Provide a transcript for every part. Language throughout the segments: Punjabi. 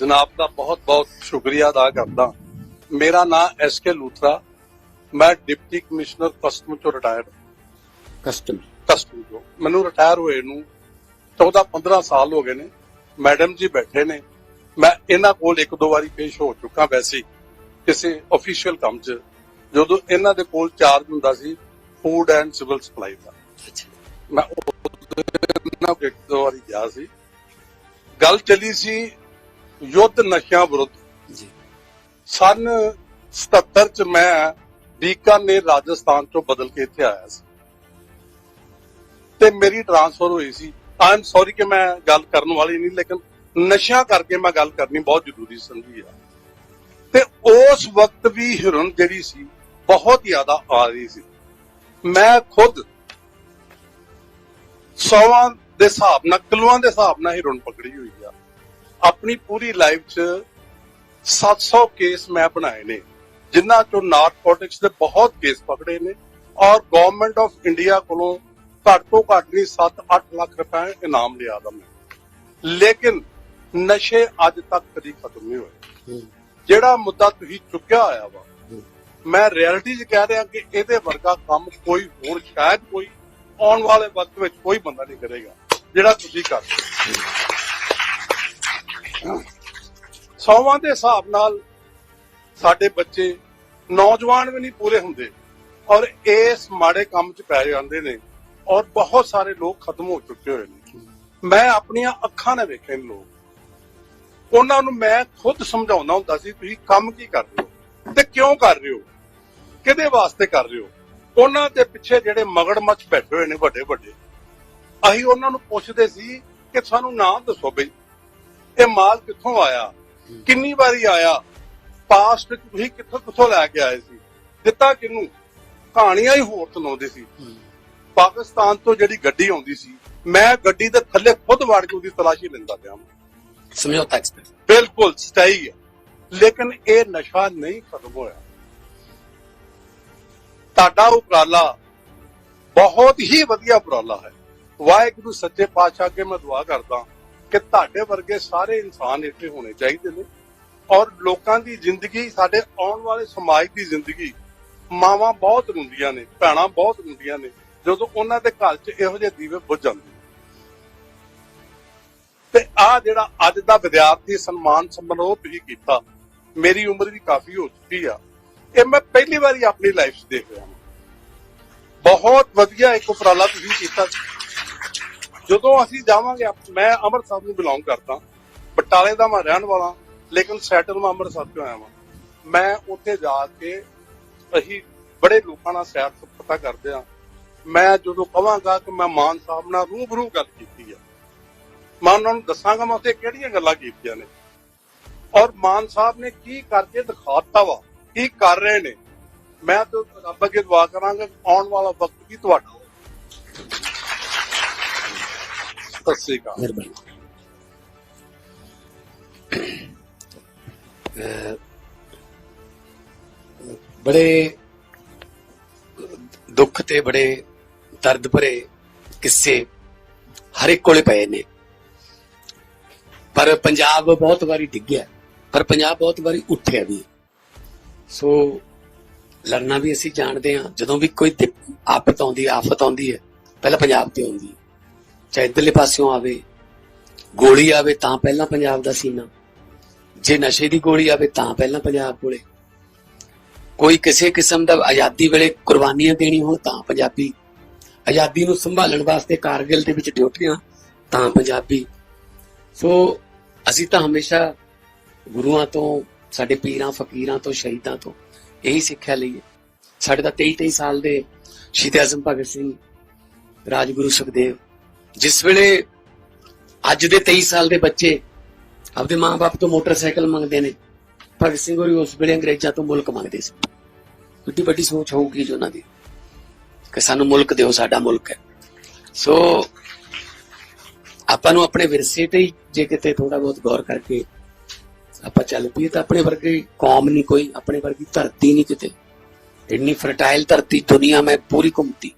ਜਨਾਬ ਦਾ ਬਹੁਤ ਬਹੁਤ ਸ਼ੁਕਰੀਆ ਅਦਾ ਕਰਦਾ। ਮੇਰਾ ਨਾਮ ਐਸ ਕੇ ਲੂਥਰਾ। ਮੈਂ ਡਿਪਟੀ ਕਮਿਸ਼ਨਰ ਕਸਟਮ ਤੋਂ ਰਿਟਾਇਰਡ ਕਸਟਮ। ਕਸਟਮ ਤੋਂ ਮੈਨੂੰ ਰਿਟਾਇਰ ਹੋਏ ਨੂੰ 14 15 ਸਾਲ ਹੋ ਗਏ ਨੇ। ਮੈਡਮ ਜੀ ਬੈਠੇ ਨੇ। ਮੈਂ ਇਹਨਾਂ ਕੋਲ ਇੱਕ ਦੋ ਵਾਰੀ ਪੇਸ਼ ਹੋ ਚੁੱਕਾ ਵੈਸੇ ਕਿਸੇ ਅਫੀਸ਼ੀਅਲ ਕੰਮ 'ਚ ਜਦੋਂ ਇਹਨਾਂ ਦੇ ਕੋਲ ਚਾਰਜ ਹੁੰਦਾ ਸੀ ਫੂਡ ਐਂਡ ਸਿਵਲ ਸਪਲਾਈ ਦਾ। ਮੈਂ ਉਹਨਾਂ ਕੋਲ ਇੱਕ ਦੋ ਵਾਰੀ ਗਿਆ ਸੀ। ਗੱਲ ਚੱਲੀ ਸੀ ਯੁੱਧ ਨਸ਼ਿਆਂ ਵਿਰੁੱਧ। ਜੀ। ਸਨ 77 ਚ ਮੈਂ ਬੀਕਾਨੇਰ ਰਾਜਸਥਾਨ ਤੋਂ ਬਦਲ ਕੇ ਇੱਥੇ ਆਇਆ ਸੀ। ਤੇ ਮੇਰੀ ਟ੍ਰਾਂਸਫਰ ਹੋਈ ਸੀ। ਆਈ ਐਮ ਸੌਰੀ ਕਿ ਮੈਂ ਗੱਲ ਕਰਨ ਵਾਲੀ ਨਹੀਂ ਲੇਕਿਨ ਨਸ਼ਿਆਂ ਕਰਕੇ ਮੈਂ ਗੱਲ ਕਰਨੀ ਬਹੁਤ ਜ਼ਰੂਰੀ ਸਮਝੀ ਆ। ਤੇ ਉਸ ਵਕਤ ਵੀ ਹਿਰਨ ਜਿਹੜੀ ਸੀ ਬਹੁਤ ਜ਼ਿਆਦਾ ਆ ਰਹੀ ਸੀ। ਮੈਂ ਖੁਦ ਸੌਵਾਂ ਦੇ ਹਿਸਾਬ ਨਾਲ ਕਿਲੋਆਂ ਦੇ ਹਿਸਾਬ ਨਾਲ ਹਿਰਨ ਪਕੜੀ ਹੋਈ ਆ। ਆਪਣੀ ਪੂਰੀ ਲਾਈਫ 'ਚ 700 ਕੇਸ ਮੈਂ ਬਣਾਏ ਨੇ ਜਿਨ੍ਹਾਂ ਚੋਂ ਨਾਰਕੋਟਿਕਸ ਦੇ ਬਹੁਤ ਕੇਸ ਪਕੜੇ ਨੇ ਔਰ ਗਵਰਨਮੈਂਟ ਆਫ ਇੰਡੀਆ ਕੋਲੋਂ ਘੱਟ ਤੋਂ ਘੱਟ ਨਹੀਂ 7-8 ਲੱਖ ਰੁਪਏ ਇਨਾਮ ਲਿਆ ਦਾ ਮੈਂ ਲੇਕਿਨ ਨਸ਼ੇ ਅੱਜ ਤੱਕ ਕਦੀ ਖਤਮ ਨਹੀਂ ਹੋਏ ਜਿਹੜਾ ਮੁੱਦਾ ਤੁਸੀਂ ਚੁੱਕਿਆ ਹੋਇਆ ਵਾ। ਮੈਂ ਰਿਐਲਿਟੀ 'ਚ ਕਹਿ ਰਿਹਾ ਕਿ ਇਹਦੇ ਵਰਗਾ ਕੰਮ ਕੋਈ ਹੋਰ ਸ਼ਾਇਦ ਕੋਈ ਆਉਣ ਵਾਲੇ ਵਕਤ ਵਿੱਚ ਕੋਈ ਬੰਦਾ ਨਹੀਂ ਕਰੇਗਾ ਜਿਹੜਾ ਤੁਸੀਂ ਕਰ ਰਹੇ ਹੋ। ਸੌਵਾਂ ਦੇ ਹਿਸਾਬ ਨਾਲ ਸਾਡੇ ਬੱਚੇ ਨੌਜਵਾਨ ਵੀ ਨਹੀਂ ਪੂਰੇ ਹੁੰਦੇ ਔਰ ਇਸ ਮਾੜੇ ਕੰਮ 'ਚ ਪੈ ਜਾਂਦੇ ਨੇ ਔਰ ਬਹੁਤ ਸਾਰੇ ਲੋਕ ਖਤਮ ਹੋ ਚੁੱਕੇ ਹੋਏ ਨੇ। ਮੈਂ ਆਪਣੀਆਂ ਅੱਖਾਂ ਨਾਲ ਵੇਖੇ ਨੇ ਲੋਕ। ਉਹਨਾਂ ਨੂੰ ਮੈਂ ਖੁਦ ਸਮਝਾਉਂਦਾ ਹੁੰਦਾ ਸੀ, ਤੁਸੀਂ ਕੰਮ ਕੀ ਕਰ ਰਹੇ ਹੋ ਤੇ ਕਿਉਂ ਕਰ ਰਹੇ ਹੋ? ਕਿਹਦੇ ਵਾਸਤੇ ਕਰ ਰਹੇ ਹੋ? ਉਹਨਾਂ ਦੇ ਪਿੱਛੇ ਜਿਹੜੇ ਮਗੜ ਮੱਛ ਬੈਠੇ ਹੋਏ ਨੇ ਵੱਡੇ ਵੱਡੇ ਅਸੀਂ ਉਹਨਾਂ ਨੂੰ ਪੁੱਛਦੇ ਸੀ ਕਿ ਸਾਨੂੰ ਨਾਮ ਦੱਸੋ ਬਈ। ਇਹ ਮਾਲ ਕਿੱਥੋਂ ਆਇਆ? ਕਿੰਨੀ ਵਾਰੀ ਆਇਆ? ਪਾਸਟ ਵਿੱਚ ਤੁਸੀਂ ਕਿੱਥੋਂ ਕਿੱਥੋਂ ਲੈ ਕੇ ਆਏ ਸੀ? ਦਿੱਤਾ ਕਿਹਨੂੰ? ਕਹਾਣੀਆਂ ਹੀ ਹੋਰ ਸੁਣਾਉਂਦੇ ਸੀ। ਪਾਕਿਸਤਾਨ ਤੋਂ ਜਿਹੜੀ ਗੱਡੀ ਆਉਂਦੀ ਸੀ ਮੈਂ ਗੱਡੀ ਦੇ ਥੱਲੇ ਖੁਦ ਵੜ ਕੇ ਉਹਦੀ ਤਲਾਸ਼ੀ ਲੈਂਦਾ ਪਿਆ ਸਮਝੌਤਾ ਐਕਸਪਰਟ ਬਿਲਕੁਲ ਸਟਾਈ ਹੈ। ਲੇਕਿਨ ਇਹ ਨਸ਼ਾ ਨਹੀਂ ਖਤਮ ਹੋਇਆ। ਤੁਹਾਡਾ ਉਪਰਾਲਾ ਬਹੁਤ ਹੀ ਉਪਰਾਲਾ ਉਪਰਾਲਾ ਹੈ। ਵਾਹਿਗੁਰੂ ਸੱਚੇ ਪਾਤਸ਼ਾਹ ਅੱਗੇ ਮੈਂ ਦੁਆ ਕਰਦਾ। ਕਿ ਤੁਹਾਡੇ ਵਰਗੇ ਸਾਰੇ ਇਨਸਾਨ ਇੱਥੇ ਹੋਣੇ ਚਾਹੀਦੇ ਨੇ। ਔਰ ਲੋਕਾਂ ਦੀ ਜ਼ਿੰਦਗੀ, ਸਾਡੇ ਆਉਣ ਵਾਲੇ ਸਮਾਜ ਦੀ ਜ਼ਿੰਦਗੀ, ਮਾਵਾਂ ਬਹੁਤ ਰੋਂਦੀਆਂ ਨੇ, ਭੈਣਾਂ ਬਹੁਤ ਰੋਂਦੀਆਂ ਨੇ, ਜਦੋਂ ਉਹਨਾਂ ਦੇ ਘਰ 'ਚ ਇਹੋ ਜਿਹੇ ਦੀਵੇ ਬੁੱਝ ਜਾਂਦੇ ਤੇ ਆ ਜਿਹੜਾ ਅੱਜ ਦਾ ਵਿਦਿਆਰਥੀ ਸਨਮਾਨ ਸਮਾਰੋਹ ਤੁਸੀਂ ਕੀਤਾ, ਮੇਰੀ ਉਮਰ ਵੀ ਕਾਫੀ ਹੋ ਚੁੱਕੀ ਆ। ਇਹ ਮੈਂ ਪਹਿਲੀ ਵਾਰੀ ਆਪਣੀ ਲਾਈਫ 'ਚ ਦੇਖ ਰਿਹਾ ਬਹੁਤ ਵਧੀਆ ਇੱਕ ਉਪਰਾਲਾ ਤੁਸੀਂ ਕੀਤਾ ਜਦੋਂ ਅਸੀਂ ਜਾਵਾਂਗੇ ਮੈਂ ਅੰਮ੍ਰਿਤਸਰ ਨੂੰ ਬਿਲੋਂਗ ਕਰਦਾ, ਬਟਾਲੇ ਦਾ ਮੈਂ ਰਹਿਣ ਵਾਲਾ, ਲੇਕਿਨ ਸੈਟਲ ਮੈਂ ਅੰਮ੍ਰਿਤਸਰ ਤੋਂ ਆਇਆ ਵਾਂ? ਮੈਂ ਉੱਥੇ ਜਾ ਕੇ ਅਸੀਂ ਬੜੇ ਲੋਕਾਂ ਨਾਲ ਸੈਰ ਸਪਾਟਾ ਕਰਦੇ ਆ ਮੈਂ ਜਦੋਂ ਕਹਾਂਗਾ ਕਿ ਮੈਂ ਮਾਨ ਸਾਹਿਬ ਨਾਲ ਰੂਬਰੂ ਗੱਲ ਕੀਤੀ ਆ, ਮੈਂ ਉਹਨਾਂ ਨੂੰ ਦੱਸਾਂਗਾ ਮੈਂ ਉੱਥੇ ਕਿਹੜੀਆਂ ਗੱਲਾਂ ਕੀਤੀਆਂ ਨੇ। ਔਰ ਮਾਨ ਸਾਹਿਬ ਨੇ ਕੀ ਕਰਕੇ ਦਿਖਾਤਾ ਵਾ, ਕੀ ਕਰ ਰਹੇ ਨੇ? ਮੈਂ ਤਾਂ ਰੱਬ ਅੱਗੇ ਦੁਆ ਕਰਾਂਗਾ ਆਉਣ ਵਾਲਾ ਵਕਤ ਵੀ ਤੁਹਾਡਾ ਸਤਿ ਸ੍ਰੀ ਅਕਾਲ। ਮਿਹਰਬਾਨੀ। ਬੜੇ ਦੁੱਖ ਤੇ ਬੜੇ ਦਰਦ ਭਰੇ ਕਿੱਸੇ ਹਰ ਇੱਕ ਕੋਲੇ ਪਏ ਨੇ। ਪਰ ਪੰਜਾਬ ਬਹੁਤ ਵਾਰੀ ਡਿੱਗਿਆ, ਪਰ ਪੰਜਾਬ ਬਹੁਤ ਵਾਰੀ ਉੱਠਿਆ ਵੀ। ਸੋ ਲੜਨਾ ਵੀ ਅਸੀਂ ਜਾਣਦੇ ਹਾਂ, ਜਦੋਂ ਵੀ ਕੋਈ ਦਿੱਕ- ਆਫਤ ਆਉਂਦੀ ਆਫਤ ਆਉਂਦੀ ਹੈ, ਪਹਿਲਾਂ ਪੰਜਾਬ ਤੇ ਆਉਂਦੀ ਹੈ। ਚਾਹੇ ਇੱਧਰਲੇ ਪਾਸਿਓਂ ਆਵੇ, ਗੋਲੀ ਆਵੇ ਤਾਂ ਪਹਿਲਾਂ ਪੰਜਾਬ ਦਾ ਸੀਨਾ। ਜੇ ਨਸ਼ੇ ਦੀ ਗੋਲੀ ਆਵੇ ਤਾਂ ਪਹਿਲਾਂ ਪੰਜਾਬ ਕੋਲੇ। ਕੋਈ ਕਿਸੇ ਕਿਸਮ ਦਾ ਆਜ਼ਾਦੀ ਵੇਲੇ ਕੁਰਬਾਨੀਆਂ ਦੇਣੀ ਹੋਣ ਤਾਂ ਪੰਜਾਬੀ। ਆਜ਼ਾਦੀ ਨੂੰ ਸੰਭਾਲਣ ਵਾਸਤੇ ਕਾਰਗਿਲ ਦੇ ਵਿੱਚ ਡਿਊਟੀਆਂ ਤਾਂ ਪੰਜਾਬੀ। ਸੋ ਅਸੀਂ ਤਾਂ ਹਮੇਸ਼ਾ ਗੁਰੂਆਂ ਤੋਂ, ਸਾਡੇ ਪੀਰਾਂ, ਫਕੀਰਾਂ ਤੋਂ, ਸ਼ਹੀਦਾਂ ਤੋਂ ਇਹੀ ਸਿੱਖਿਆ ਲਈਏ ਸਾਡੇ ਤਾਂ 23 23 ਸਾਲ ਦੇ ਸ਼ਹੀਦ ਆਜ਼ਮ ਭਗਤ ਸਿੰਘ, ਰਾਜਗੁਰੂ ਸੁਖਦੇਵ ਜਿਸ ਵੇਲੇ ਅੱਜ ਦੇ 23 ਸਾਲ ਦੇ ਬੱਚੇ ਆਪਦੇ ਮਾਪੇ ਤੋਂ ਮੋਟਰਸਾਈਕਲ ਮੰਗਦੇ ਨੇ, ਭਗਤ ਸਿੰਘ ਹੋਰੀ ਉਸ ਵੇਲੇ ਅੰਗਰੇਜ਼ਾਂ ਤੋਂ ਮੁਲਕ ਮੰਗਦੇ ਸੀ। ਕਿੱਡੀ ਵੱਡੀ ਸੋਚ ਹੋਊਗੀ ਜੀ ਉਹਨਾਂ ਦੀ ਕਿ ਸਾਨੂੰ ਮੁਲਕ ਦਿਓ, ਸਾਡਾ ਮੁਲਕ ਹੈ। ਸੋ ਆਪਾਂ ਨੂੰ ਆਪਣੇ ਵਿਰਸੇ ਤੇ ਜੇ ਕਿਤੇ ਥੋੜਾ ਬਹੁਤ ਗੌਰ ਕਰਕੇ ਆਪਾਂ ਚੱਲ ਪਈਏ ਤਾਂ ਆਪਣੇ ਵਰਗੀ ਕੌਮ ਨਹੀਂ ਕੋਈ, ਆਪਣੇ ਵਰਗੀ ਧਰਤੀ ਨਹੀਂ ਕਿਤੇ। ਇੰਨੀ ਫਰਟਾਈਲ ਧਰਤੀ ਦੁਨੀਆ ਮੈਂ ਪੂਰੀ ਘੁੰਮਤੀ।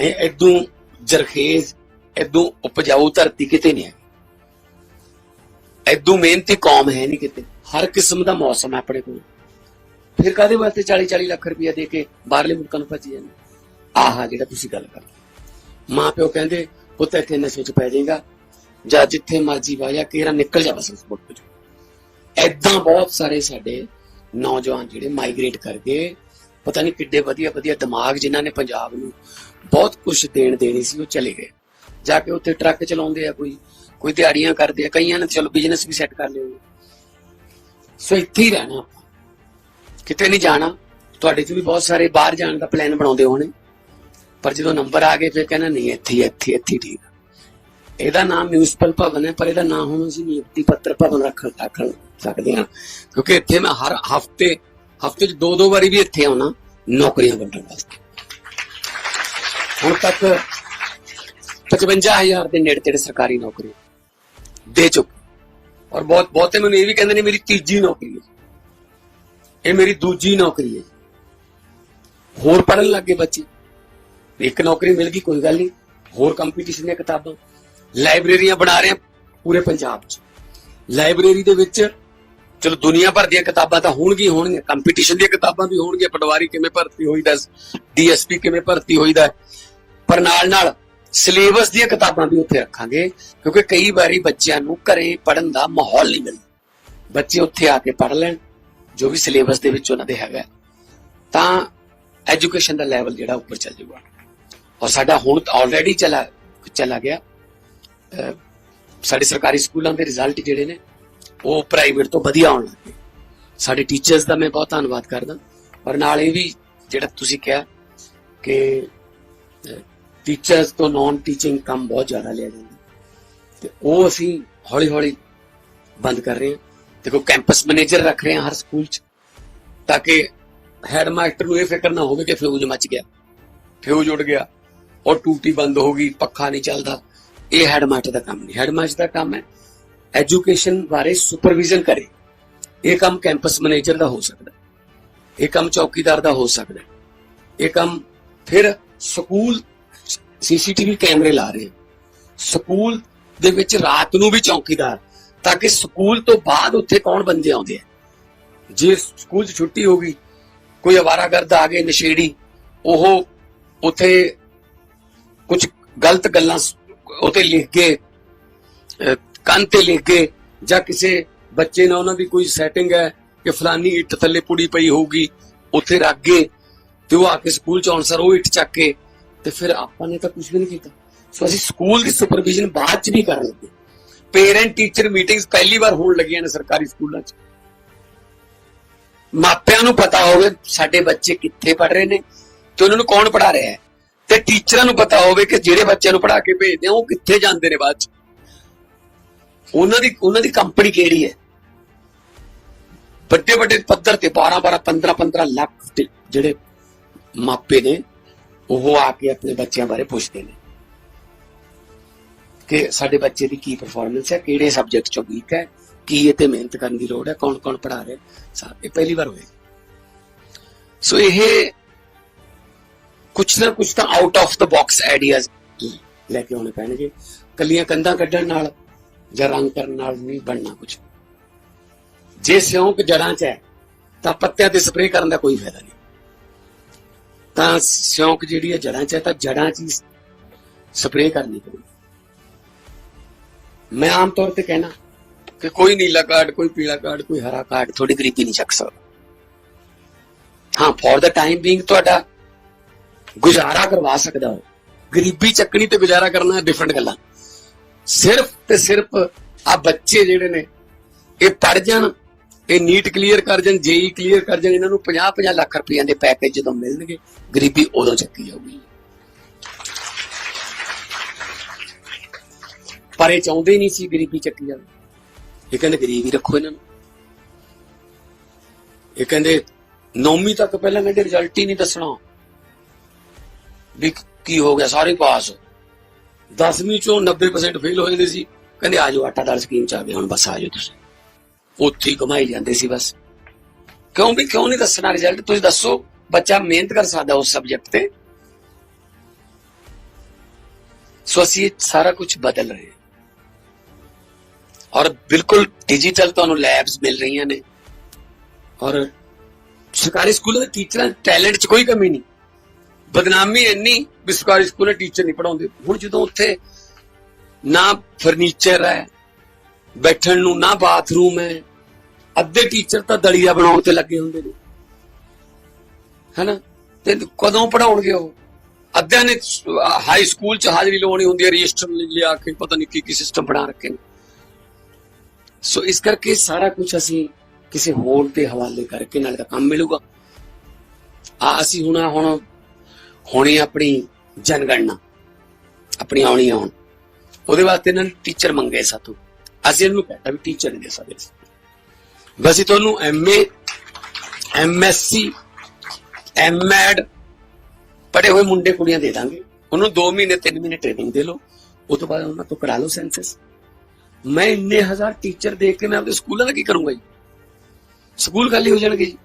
ਇਹ ਇਦੋਂ ਜਰਖੇਜ਼ ਇਦੋਂ ਉਪਜਾਊ ਧਰਤੀ ਕਿਤੇ ਨਹੀਂ ਹੈ। ਐਦੂ ਮਿਹਨਤੀ ਕੌਮ ਹੈ ਨਹੀਂ ਕਿਤੇ। ਹਰ ਕਿਸਮ ਦਾ ਮੌਸਮ ਹੈ ਆਪਣੇ ਕੋਲ। ਫਿਰ ਕਾਦੇ ਵਾਸਤੇ 40 40 ਲੱਖ ਰੁਪਇਆ ਦੇ ਕੇ ਬਾਹਰਲੇ ਮੁਲਕਾਂ ਨੂੰ ਭੱਜੀ ਜਾਂਦੇ ਆਹਾ, ਜਿਹੜਾ ਤੁਸੀਂ ਗੱਲ ਕਰ ਮਾਂ ਪਿਓ ਕਹਿੰਦੇ, ਪੁੱਤ, ਇੱਥੇ ਨਸ਼ੇ ਚ ਪੈ ਜਾਏਗਾ, ਜਾਂ ਜਿੱਥੇ ਮਰਜ਼ੀ ਵਾਜਾ ਕੇਰਾ ਨਿਕਲ ਜਾ ਬਸ ਉਸ ਮੁਲਕ ਚੋਂ ਐਦਾਂ ਬਹੁਤ ਸਾਰੇ ਸਾਡੇ ਨੌਜਵਾਨ ਜਿਹੜੇ ਮਾਈਗ੍ਰੇਟ ਕਰ ਗਏ। ਪਤਾ ਨਹੀਂ ਕਿੱਡੇ ਵਧੀਆ ਵਧੀਆ ਦਿਮਾਗ ਜਿਨ੍ਹਾਂ ਨੇ ਪੰਜਾਬ ਨੂੰ ਬਹੁਤ ਕੁਝ ਦੇਣ ਦੇਣੀ ਸੀ, ਉਹ ਚਲੇ ਗਏ। ਜਾ ਕੇ ਉੱਥੇ ਟਰੱਕ ਚਲਾਉਂਦੇ ਆ ਕੋਈ ਕੋਈ ਦਿਹਾੜੀਆਂ ਕਰਦੇ ਆ, ਕਈਆਂ ਨੇ ਚਲੋ ਬਿਜ਼ਨਸ ਵੀ ਸੈੱਟ ਕਰ ਲਿਆ। ਸੋ ਇੱਥੇ ਹੀ ਰਹਿਣਾ ਕਿਤੇ ਨਹੀਂ ਜਾਣਾ, ਤੁਹਾਡੇ ਚ ਵੀ ਬਹੁਤ ਸਾਰੇ ਬਾਹਰ ਜਾਣ ਦਾ ਪਲਾਨ ਬਣਾਉਂਦੇ ਹੋਣੇ। ਪਰ ਜਦੋਂ ਨੰਬਰ ਆ ਗਏ, ਫਿਰ ਕਹਿੰਦਾ ਨਹੀਂ, ਇੱਥੇ ਇੱਥੇ ਇੱਥੇ ਠੀਕ ਇਹਦਾ ਨਾਮ ਮਿਊਨਿਸਪਲ ਭਵਨ ਹੈ, ਪਰ ਇਹਦਾ ਨਾਮ ਹੁਣ ਅਸੀਂ ਨਿਯੁਕਤੀ ਪੱਤਰ ਭਵਨ ਰੱਖ ਰੱਖ ਸਕਦੇ ਹਾਂ। ਕਿਉਂਕਿ ਇੱਥੇ ਮੈਂ ਹਰ ਹਫ਼ਤੇ ਹਫ਼ਤੇ ਚ ਦੋ ਦੋ ਵਾਰੀ ਵੀ ਇੱਥੇ ਆਉਣਾ ਨੌਕਰੀਆਂ ਵੰਡਣ ਵਾਸਤੇ। ਹੁਣ ਤੱਕ 55000 ਦੇ ਨੇੜੇ ਤੇੜੇ ਸਰਕਾਰੀ ਨੌਕਰੀ ਦੇ ਚੁੱਕੇ ਔਰ ਬਹੁਤ ਬਹੁਤੇ ਮੈਨੂੰ ਇਹ ਵੀ ਕਹਿੰਦੇ ਨੇ ਮੇਰੀ ਤੀਜੀ ਨੌਕਰੀ ਹੈ ਇਹ ਮੇਰੀ ਦੂਜੀ ਨੌਕਰੀ ਹੈ ਹੋਰ ਪੜਨ ਲੱਗੇ ਬੱਚੇ ਇੱਕ ਨੌਕਰੀ ਮਿਲ ਗਈ ਕੋਈ ਗੱਲ ਨਹੀਂ ਹੋਰ ਕੰਪੀਟੀਸ਼ਨ ਦੀਆਂ ਕਿਤਾਬਾਂ ਲਾਇਬ੍ਰੇਰੀਆਂ ਬਣਾ ਰਹੇ ਆ ਪੂਰੇ ਪੰਜਾਬ 'ਚ ਲਾਇਬ੍ਰੇਰੀ ਦੇ ਵਿੱਚ ਚਲੋ ਦੁਨੀਆ ਭਰ ਦੀਆਂ ਕਿਤਾਬਾਂ ਤਾਂ ਹੋਣਗੀਆਂ ਹੋਣਗੀਆਂ ਕੰਪੀਟੀਸ਼ਨ ਦੀਆਂ ਕਿਤਾਬਾਂ ਵੀ ਹੋਣਗੀਆਂ ਪਟਵਾਰੀ ਕਿਵੇਂ ਭਰਤੀ ਹੋਈਦਾ ਡੀਐਸਪੀ ਕਿਵੇਂ ਭਰਤੀ ਹੋਈਦਾ ਪਰ ਨਾਲ ਨਾਲ ਸਿਲੇਬਸ ਦੀਆਂ ਕਿਤਾਬਾਂ ਵੀ ਉੱਥੇ ਰੱਖਾਂਗੇ, ਕਿਉਂਕਿ ਕਈ ਵਾਰੀ ਬੱਚਿਆਂ ਨੂੰ ਘਰੇ ਪੜਨ ਦਾ ਮਾਹੌਲ ਨਹੀਂ ਮਿਲਦਾ। ਬੱਚੇ ਉੱਥੇ ਆ ਕੇ ਪੜ ਲੈਣ, ਜੋ ਵੀ ਸਿਲੇਬਸ ਦੇ ਵਿੱਚ ਉਹਨਾਂ ਦੇ ਹੈਗਾ। ਤਾਂ ਐਜੂਕੇਸ਼ਨ ਦਾ ਲੈਵਲ ਜਿਹੜਾ ਉੱਪਰ ਚੱਲ ਜਾਊਗਾ। ਔਰ ਸਾਡਾ ਹੁਣ ਆਲਰੇਡੀ ਚਲਾ ਚਲਾ ਗਿਆ। ਸਾਡੇ ਸਰਕਾਰੀ ਸਕੂਲਾਂ ਦੇ ਰਿਜ਼ਲਟ ਜਿਹੜੇ ਨੇ, ਉਹ ਪ੍ਰਾਈਵੇਟ ਤੋਂ ਵਧੀਆ ਆਉਣ ਲੱਗ ਗਏ। ਸਾਡੇ ਟੀਚਰਸ ਦਾ ਮੈਂ ਬਹੁਤ ਧੰਨਵਾਦ ਕਰਦਾ। ਔਰ ਨਾਲ ਇਹ ਵੀ ਜਿਹੜਾ ਤੁਸੀਂ ਕਿਹਾ ਕਿ ਟੀਚਰਸ ਤੋਂ ਨਾਨ ਟੀਚਿੰਗ ਕੰਮ ਬਹੁਤ ਜ਼ਿਆਦਾ ਲਿਆ ਜਾਂਦਾ। ਤੇ ਉਹ ਅਸੀਂ ਹੌਲੀ ਹੌਲੀ ਬੰਦ ਕਰ ਰਹੇ ਹਾਂ। ਦੇਖੋ ਕੈਂਪਸ ਮੈਨੇਜਰ ਰੱਖ ਰਹੇ ਹਾਂ ਹਰ ਸਕੂਲ 'ਚ, ਤਾਂ ਕਿ ਹੈਡ ਮਾਸਟਰ ਨੂੰ ਇਹ ਫਿਕਰ ਨਾ ਹੋਵੇ ਕਿ ਫਿਊਜ਼ ਮੱਚ ਗਿਆ, ਫਿਊਜ਼ ਉੱਡ ਗਿਆ, ਔਰ ਟੂਟੀ ਬੰਦ ਹੋ ਗਈ, ਪੱਖਾ ਨਹੀਂ ਚੱਲਦਾ। ਇਹ ਹੈਡ ਮਾਸਟਰ ਦਾ ਕੰਮ ਨਹੀਂ। ਹੈਡ ਮਾਸਟਰ ਦਾ ਕੰਮ ਹੈ ਐਜੂਕੇਸ਼ਨ ਬਾਰੇ ਸੁਪਰਵਿਜ਼ਨ ਕਰੇ। ਇਹ ਕੰਮ ਕੈਂਪਸ ਮੈਨੇਜਰ ਦਾ ਹੋ ਸਕਦਾ। ਇਹ ਕੰਮ ਚੌਕੀਦਾਰ ਦਾ ਹੋ ਸਕਦਾ। ਇਹ ਕੰਮ ਫਿਰ ਸਕੂਲ ਸੀਸੀਟੀਵੀ ਕੈਮਰੇ ਲਾ ਰਹੇ ਸਕੂਲ ਦੇ ਵਿੱਚ ਰਾਤ ਨੂੰ ਵੀ ਚੌਕੀਦਾਰ ਤਾਂ ਕਿ ਸਕੂਲ ਤੋਂ ਬਾਅਦ ਉੱਥੇ ਕੌਣ ਬੰਦੇ ਆਉਂਦੇ ਆ। ਜੇ ਸਕੂਲ 'ਚ ਛੁੱਟੀ ਹੋ ਗਈ ਕੋਈ ਅਵਾਰਾਗਰਦ ਆ ਗਏ ਨਸ਼ੇੜੀ ਉਹ ਉੱਥੇ ਕੁਝ ਗਲਤ ਗੱਲਾਂ ਸ- ਉੱਤੇ ਲਿਖ ਕੇ ਅਹ, ਕੰਨ ਤੇ ਲਿਖ ਕੇ ਜਾਂ ਕਿਸੇ ਬੱਚੇ ਨਾਲ ਉਹਨਾਂ ਦੀ ਕੋਈ ਸੈਟਿੰਗ ਹੈ ਕਿ ਫਲਾਨੀ ਇੱਟ ਥੱਲੇ ਪੁੜੀ ਪਈ ਹੋਊਗੀ ਉੱਥੇ ਰੱਖ ਗਏ ਤੇ ਉਹ ਆ ਕੇ ਸਕੂਲ ਚ ਆਉਣ ਸਰ ਉਹ ਇੱਟ ਚੱਕ ਕੇ ਤੇ ਫਿਰ ਆਪਾਂ ਨੇ ਤਾਂ ਕੁਝ ਵੀ ਨਹੀਂ ਕੀਤਾ। ਸੋ ਅਸੀਂ ਸਕੂਲ ਦੀ ਸੁਪਰਵਿਜ਼ਨ ਬਾਅਦ ਚ ਵੀ ਕਰਨ ਲੱਗੇ। ਪੇਰੈਂਟ ਟੀਚਰ ਮੀਟਿੰਗਸ ਪਹਿਲੀ ਵਾਰ ਹੋਣ ਲੱਗੀਆਂ ਨੇ ਸਰਕਾਰੀ ਸਕੂਲਾਂ 'ਚ। ਮਾਪਿਆਂ ਨੂੰ ਪਤਾ ਹੋਵੇ ਸਾਡੇ ਬੱਚੇ ਕਿੱਥੇ ਪੜ ਰਹੇ ਨੇ ਤੇ ਉਹਨਾਂ ਨੂੰ ਕੌਣ ਪੜਾ ਰਿਹਾ ਹੈ। ਤੇ ਟੀਚਰਾਂ ਨੂੰ ਪਤਾ ਹੋਵੇ ਕਿ ਜਿਹੜੇ ਬੱਚਿਆਂ ਨੂੰ ਪੜਾ ਕੇ ਭੇਜਦੇ ਆ, ਉਹ ਕਿੱਥੇ ਜਾਂਦੇ ਨੇ ਬਾਅਦ 'ਚ। ਉਹਨਾਂ ਦੀ ਉਹਨਾਂ ਦੀ ਕੰਪਨੀ ਕਿਹੜੀ ਹੈ? ਵੱਡੇ ਵੱਡੇ ਪੱਧਰ ਤੇ 12 12 15 15 ਲੱਖ ਤੇ ਜਿਹੜੇ ਮਾਪੇ ਨੇ ਉਹ ਆ ਕੇ ਆਪਣੇ ਬੱਚਿਆਂ ਬਾਰੇ ਪੁੱਛਦੇ ਨੇ ਕਿ ਸਾਡੇ ਬੱਚੇ ਦੀ ਕੀ ਪਰਫਾਰਮੈਂਸ ਹੈ, ਕਿਹੜੇ ਸਬਜੈਕਟ ਚੋਂ ਵੀਕ ਹੈ, ਕੀ ਇਹ ਤੇ ਮਿਹਨਤ ਕਰਨ ਦੀ ਲੋੜ ਹੈ, ਕੌਣ ਕੌਣ ਪੜਾ ਰਿਹਾ ਸਾ- ਇਹ ਪਹਿਲੀ ਵਾਰ ਹੋਇਆ। ਸੋ ਇਹ ਕੁਛ ਨਾ ਕੁਛ ਤਾਂ out of the box ideas ਲੈ ਕੇ ਆਉਣੇ ਪੈਣਗੇ। ਕੱਲੀਆਂ ਕੰਧਾਂ ਕੱਢਣ ਨਾਲ ਜਾਂ ਰੰਗ ਕਰਨ ਨਾਲ ਨਹੀਂ ਬਣਨਾ ਕੁਝ ਜੇ ਸਿਉਂਕ ਜੜਾਂ 'ਚ ਹੈ, ਤਾਂ ਪੱਤਿਆਂ ਤੇ ਸਪਰੇਅ ਕਰਨ ਦਾ ਕੋਈ ਫਾਇਦਾ ਨਹੀਂ। ਤਾਂ ਸੌਂਕ ਜਿਹੜੀ ਹੈ ਜੜਾਂ 'ਚ ਹੈ, ਤਾਂ ਜੜਾਂ 'ਚ ਹੀ ਸਪਰੇਅ ਕਰਨੀ ਪਊਗੀ। ਮੈਂ ਆਮ ਤੌਰ ਤੇ ਕਹਿਣਾ ਕਿ ਕੋਈ ਨੀਲਾ ਕਾਰਡ, ਕੋਈ ਪੀਲਾ ਕਾਰਡ, ਕੋਈ ਹਰਾ ਕਾਰਡ ਤੁਹਾਡੀ ਗਰੀਬੀ ਨਹੀਂ ਚੱਕ ਸਕਦਾ। ਹਾਂ ਫॉर ਦਾ ਟਾਈਮ ਬੀਇੰਗ ਤੁਹਾਡਾ ਗੁਜ਼ਾਰਾ ਕਰਵਾ ਸਕਦਾ ਹੋ ਗਰੀਬੀ ਚੱਕਣੀ ਤੇ ਗੁਜ਼ਾਰਾ ਕਰਨਾ ਡਿਫਰੈਂਟ ਗੱਲਾਂ। ਸਿਰਫ ਤੇ ਸਿਰਫ ਆ ਬੱਚੇ ਜਿਹੜੇ ਨੇ, ਇਹ ਪੜ ਜਾਣ ਇਹ ਨੀਟ ਕਲੀਅਰ ਕਰ ਜਾਣ ਜੇਈ ਕਲੀਅਰ ਕਰ ਜਾਣ, ਇਹਨਾਂ ਨੂੰ 50 50 ਲੱਖ ਰੁਪਈਆ ਦੇ ਪੈਕੇਜ ਜਦੋਂ ਮਿਲਣਗੇ, ਗਰੀਬੀ ਉਦੋਂ ਚੱਕੀ ਜਾਊਗੀ। ਪਰ ਇਹ ਚਾਹੁੰਦੇ ਨਹੀਂ ਸੀ ਗਰੀਬੀ ਚੱਕੀ ਜਾਵੇ। ਇਹ ਕਹਿੰਦੇ ਗਰੀਬ ਹੀ ਰੱਖੋ ਇਹਨਾਂ ਨੂੰ। ਇਹ ਕਹਿੰਦੇ ਨੌਵੀਂ ਤੱਕ ਪਹਿਲਾਂ ਕਹਿੰਦੇ ਰਿਜ਼ਲਟ ਹੀ ਨਹੀਂ ਦੱਸਣਾ। ਵੀ ਕੀ ਹੋ ਗਿਆ, ਸਾਰੇ ਪਾਸ 10ਵੀਂ ਚੋਂ 90% ਫੇਲ ਹੋਏ ਦੇ ਸੀ। ਕਹਿੰਦੇ ਆ ਜਾਓ, ਆਟਾ ਦਾਲ ਸਕੀਮ ਚ ਆ ਗਏ, ਹੁਣ ਬਸ ਆ ਜਾਓ ਤੁਸੀਂ। ਉੱਥੇ ਹੀ ਕਮਾਈ ਜਾਂਦੇ ਸੀ ਬਸ। ਕਿਉਂ ਵੀ, ਕਿਉਂ ਨਹੀਂ ਦੱਸਣਾ ਰਿਜ਼ਲਟ ਤੁਸੀਂ ਦੱਸੋ। ਬੱਚਾ ਮਿਹਨਤ ਕਰ ਸਕਦਾ ਉਸ ਸਬਜੈਕਟ ਤੇ। ਸੋ ਅਸੀਂ ਇਹ ਸਾਰਾ ਕੁਝ ਬਦਲ ਰਹੇ ਹਾਂ। ਔਰ ਬਿਲਕੁਲ ਡਿਜੀਟਲ ਤੁਹਾਨੂੰ ਲੈਬਸ ਮਿਲ ਰਹੀਆਂ ਨੇ। ਔਰ ਸਰਕਾਰੀ ਸਕੂਲਾਂ ਦੇ ਟੀਚਰਾਂ ਦੇ ਟੈਲੈਂਟ 'ਚ ਕੋਈ ਕਮੀ ਨਹੀਂ। ਬਦਨਾਮੀ ਇੰਨੀ ਵੀ ਸਰਕਾਰੀ ਸਕੂਲ ਦੇ ਟੀਚਰ ਨਹੀਂ ਪੜਾਉਂਦੇ ਹੁਣ ਜਦੋਂ ਉੱਥੇ ਨਾ ਫਰਨੀਚਰ ਹੈ, ਬੈਠਣ ਨੂੰ ਨਾ ਬਾਥਰੂਮ ਹੈ ਅੱਧੇ ਟੀਚਰ ਤਾਂ ਦਲੀਆ ਬਣਾਉਣ ਤੇ ਲੱਗੇ ਹੁੰਦੇ ਨੇ। ਹੈਨਾ? ਤੇ ਕਦੋਂ ਪੜਾਉਣਗੇ ਉਹ? ਅੱਧਿਆਂ ਨੇ ਹਾਈ ਸਕੂਲ ਚ ਹਾਜ਼ਰੀ ਲਵਾਉਣੀ ਹੁੰਦੀ ਹੈ ਰਜਿਸਟਰ ਲਿਆ ਕੇ ਪਤਾ ਨਹੀਂ ਕੀ ਕੀ ਸਿਸਟਮ ਬਣਾ ਰੱਖੇ ਨੇ। ਸੋ ਇਸ ਕਰਕੇ ਸਾਰਾ ਕੁਝ ਅਸੀਂ ਕਿਸੇ ਹੋਰ ਦੇ ਹਵਾਲੇ ਕਰਕੇ ਨਾਲ ਦਾ ਕੰਮ ਮਿਲੂਗਾ। ਆ ਅਸੀਂ ਹੁਣ ਹੁਣ ਹੋਣੀ ਆਪਣੀ ਜਨਗਣਨਾ, ਆਪਣੀ ਆਉਣੀ ਆਉਣ ਉਹਦੇ ਵਾਸਤੇ ਇਹਨਾਂ ਨੇ ਟੀਚਰ ਮੰਗੇ ਸਾਤੋਂ। ਅਸੀਂ ਇਹਨੂੰ ਕਹਿੰਦਾ ਵੀ ਟੀਚਰ ਨਹੀਂ ਦੇ ਸਕਦੇ ਬਸ ਇਹ ਤੁਹਾਨੂੰ ਐਮਏ ਐਮਐਸਸੀ ਐਮਐਡ ਪੜੇ ਹੋਏ ਮੁੰਡੇ ਕੁੜੀਆਂ ਦੇ ਦਾਂਗੇ ਉਹਨੂੰ 2 ਮਹੀਨੇ 3 ਮਹੀਨੇ ਟ੍ਰੇਨਿੰਗ ਦੇ ਲਓ ਉਸ ਤੋਂ ਬਾਅਦ ਉਹਨਾਂ ਤੋਂ ਕਰਾ ਲਓ ਸੈਂਸਸ ਮੈਂ ਇੰਨੇ ਹਜ਼ਾਰ ਟੀਚਰ ਦੇਖ ਕੇ ਮੈਂ ਆਪਣੇ ਸਕੂਲਾਂ ਦਾ ਕੀ ਕਰੂੰਗਾ ਜੀ ਸਕੂਲ ਖਾਲੀ ਹੋ ਜਾਣਗੇ ਜੀ